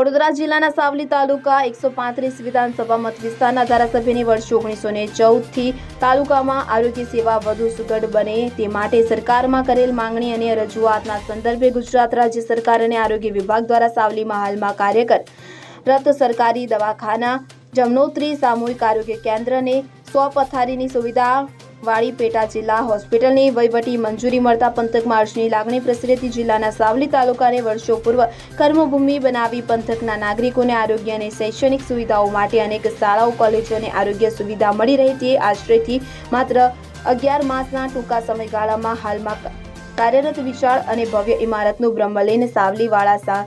વડોદરા જિલ્લાના સાવલી તાલુકા એકસો પાંત્રીસ વિધાનસભા મત વિસ્તારના ધારાસભ્યની વર્ષ ઓગણીસો ને ચૌદથી તાલુકામાં આરોગ્ય સેવા વધુ સુગઢ બને તે માટે સરકારમાં કરેલ માંગણી અને રજૂઆતના સંદર્ભે ગુજરાત રાજ્ય સરકાર અને આરોગ્ય વિભાગ દ્વારા સાવલીમાં હાલમાં કાર્યકર રત સરકારી દવાખાના, જમનોત્રી સામૂહિક આરોગ્ય કેન્દ્રને સો પથારીની સુવિધા વાળી પેટા જિલ્લા હોસ્પિટલની વહીવટી મંજૂરી મળતા પંથક માર્ચની લાગણી પ્રસરેતી જિલ્લાના સાવલી તાલુકાને વર્ષો પૂર્વ કર્મભૂમિ બનાવી પંથકના નાગરિકોને આરોગ્ય અને શૈક્ષણિક સુવિધાઓ માટે અનેક શાળાઓ, કોલેજો અને આરોગ્ય સુવિધા મળી રહી તે આશ્રયથી માત્ર અગિયાર માસના ટૂંકા સમયગાળામાં હાલમાં કાર્યરત વિશાળ અને ભવ્ય ઇમારતનું બ્રહ્મલીન સાવલીવાળા સા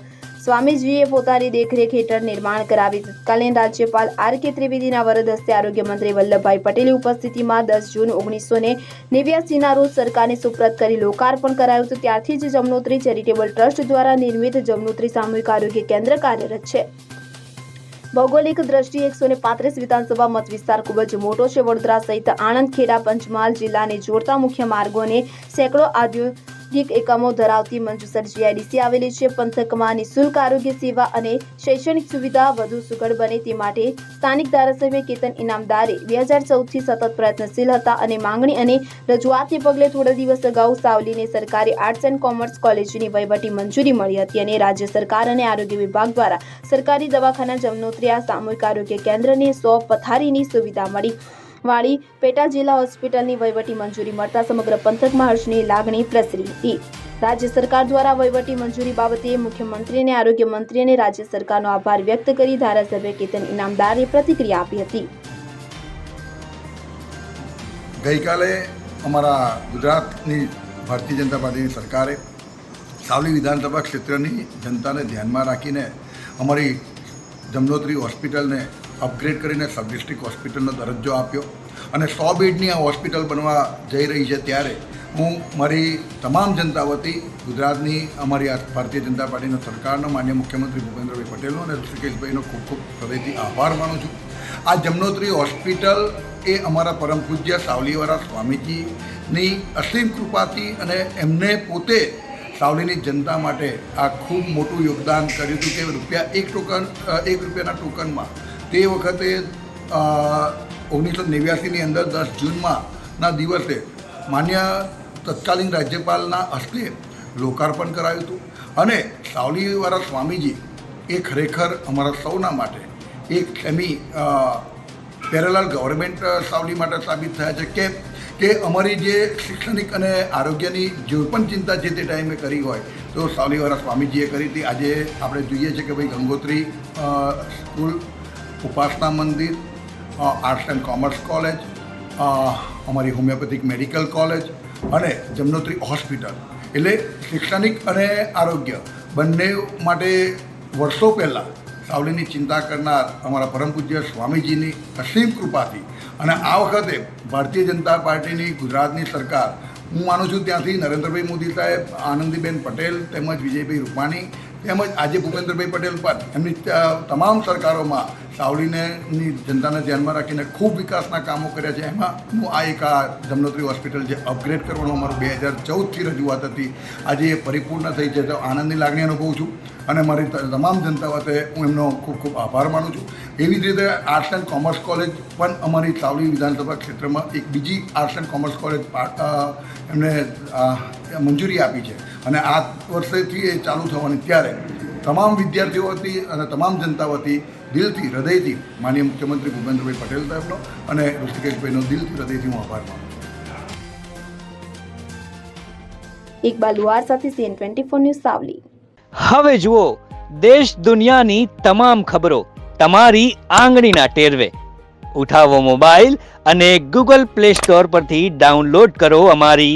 સ્વામીજીએ પોતાની દેખરેખ હેઠળ નિર્માણ કરાવી. તત્કાલીન રાજ્યપાલ આર કે ત્રિવેદીના વરદ હસ્તે આરોગ્ય મંત્રી વલ્લભભાઈ પટેલની ઉપસ્થિતિમાં દસ જૂન ઓગણીસો ને નેવ્યાસીના રોજ સરકારને સુપ્રત કરી લોકાર્પણ કરાયું હતું. ત્યારથી જ જમનોત્રી ચેરિટેબલ ટ્રસ્ટ દ્વારા નિર્મિત જમનોત્રી સામૂહિક આરોગ્ય કેન્દ્ર કાર્યરત છે. ભૌગોલિક દ્રષ્ટિએ એકસો ને પાંત્રીસ વિધાનસભા મત વિસ્તાર ખૂબ જ મોટો છે. વડોદરા સહિત આણંદ, ખેડા, પંચમહાલ જિલ્લાને જોડતા મુખ્ય માર્ગોને સેંકડો ઔદ્યોગિક એકમો ધરાવતી મંજુસર જીઆઈડીસી આવેલી છે. પંથકમાં નિઃશુલ્ક આરોગ્ય સેવા અને શૈક્ષણિક સુવિધા વધુ સુઘડ બને તે માટે સ્થાનિક ધારાસભ્ય કેતન ઇનામદારે બે હજાર ચૌદથી સતત પ્રયત્નશીલ હતા અને માંગણી અને રજૂઆતને પગલે થોડા દિવસ અગાઉ સાવલીને સરકારી આર્ટ્સ એન્ડ કોમર્સ કોલેજની વહીવટી મંજૂરી મળી હતી અને રાજ્ય સરકાર અને આરોગ્ય વિભાગ દ્વારા સરકારી દવાખાના જમનોત્રી આ સામૂહિક આરોગ્ય કેન્દ્રને સો પથારીની સુવિધા મળી. વાળી પેટા જિલ્લા હોસ્પિટલની વહીવટી મંજૂરી મળતા સમગ્ર પંથકમાં હર્ષની લાગણી પ્રસરી હતી. રાજ્ય સરકાર દ્વારા વહીવટી મંજૂરી બાબતે મુખ્યમંત્રી અને આરોગ્ય મંત્રી અને રાજ્ય સરકારનો આભાર વ્યક્ત કરી ધારાસભ્ય કેતન ઇનામદારે પ્રતિક્રિયા આપી હતી. ગઈકાલે અમારા ગુજરાતની ભારતીય જનતા પાર્ટીની સરકારે સાવલી વિધાનસભા ક્ષેત્રની જનતાને ધ્યાનમાં રાખીને અમારી જમનોત્રી હોસ્પિટલને અપગ્રેડ કરીને સબ ડિસ્ટ્રિક્ટ હોસ્પિટલનો દરજ્જો આપ્યો. અને સો બેડની આ હોસ્પિટલ બનવા જઈ રહી છે ત્યારે હું મારી તમામ જનતા વતી ગુજરાતની અમારી આ ભારતીય જનતા પાર્ટીનો સરકારનો માન્ય મુખ્યમંત્રી ભૂપેન્દ્રભાઈ પટેલનો અને ઋષિકેશભાઈનો ખૂબ ખૂબ હૃદયથી આભાર માનું છું. આ જમનોત્રી હોસ્પિટલ એ અમારા પરમ પૂજ્ય સાવલીવાળા સ્વામીજીની અસીમ કૃપાથી અને એમને પોતે સાવલીની જનતા માટે આ ખૂબ મોટું યોગદાન કર્યું હતું કે રૂપિયા એક ટોકન એક રૂપિયાના ટોકનમાં તે વખતે ઓગણીસો નેવ્યાસીની અંદર દસ જૂનમાં ના દિવસે માન્ય તત્કાલીન રાજ્યપાલના હસ્તે લોકાર્પણ કરાયું હતું. અને સાવલીવાળા સ્વામીજી એ ખરેખર અમારા સૌના માટે એક સેમી પેરેલાલ ગવર્મેન્ટ સાવલી માટે સાબિત થયા છે કે કે અમારી જે શૈક્ષણિક અને આરોગ્યની જે પણ ચિંતા જે તે ટાઈમે કરી હોય તો સાવલીવાળા સ્વામીજીએ કરી હતી. આજે આપણે જોઈએ છીએ કે ભાઈ Gangotri school, Upasana Mandir arts and commerce college અમારી હોમિયોપેથિક મેડિકલ કોલેજ અને જમનોત્રી હોસ્પિટલ. એટલે શૈક્ષણિક અને આરોગ્ય બંને માટે વર્ષો પહેલાં સાવલીની ચિંતા કરનાર અમારા પરમ પૂજ્ય સ્વામીજીની અસીમ કૃપાથી અને આ વખતે ભારતીય જનતા પાર્ટીની ગુજરાતની સરકાર, હું માનું છું ત્યાંથી નરેન્દ્રભાઈ મોદી સાહેબ, આનંદીબેન પટેલ તેમજ વિજયભાઈ રૂપાણી તેમજ આજે ભૂપેન્દ્રભાઈ પટેલ પર એમની તમામ સરકારોમાં સાવલીને જનતાને ધ્યાનમાં રાખીને ખૂબ વિકાસના કામો કર્યા છે. એમાં હું આ એક આ જમનોત્રી હોસ્પિટલ જે અપગ્રેડ કરવાનું અમારું બે હજાર ચૌદથી રજૂઆત હતી. આજે એ પરિપૂર્ણ થઈ છે તો આનંદની લાગણી અનુભવું છું અને મારી તમામ જનતા વતે હું એમનો ખૂબ ખૂબ આભાર માનું છું. એવી જ રીતે આર્ટ્સ એન્ડ કોમર્સ કોલેજ પણ અમારી સાવલી વિધાનસભા ક્ષેત્રમાં એક બીજી આર્ટ્સ એન્ડ કોમર્સ કોલેજ એમને મંજૂરી આપી છે. અને આ વર્ષેથી એ ચાલુ થવાની ત્યારે તમામ વિદ્યાર્થીઓ વતી અને તમામ જનતા વતી દિલથી હૃદયથી માનનીય મુખ્યમંત્રી ભૂપેન્દ્રભાઈ પટેલ સાહેબનો અને ઋષિકેશભાઈનો દિલથી હૃદયથી હું આભાર માનું છું. ઇકબાલ લુહાર સાથે C N twenty four news Savli. હવે જુઓ દેશ દુનિયાની તમામ ખબરો તમારી આંગળીના ટેરવે. ઉઠાવો મોબાઈલ અને ગૂગલ પ્લે સ્ટોર પરથી ડાઉનલોડ કરો અમારી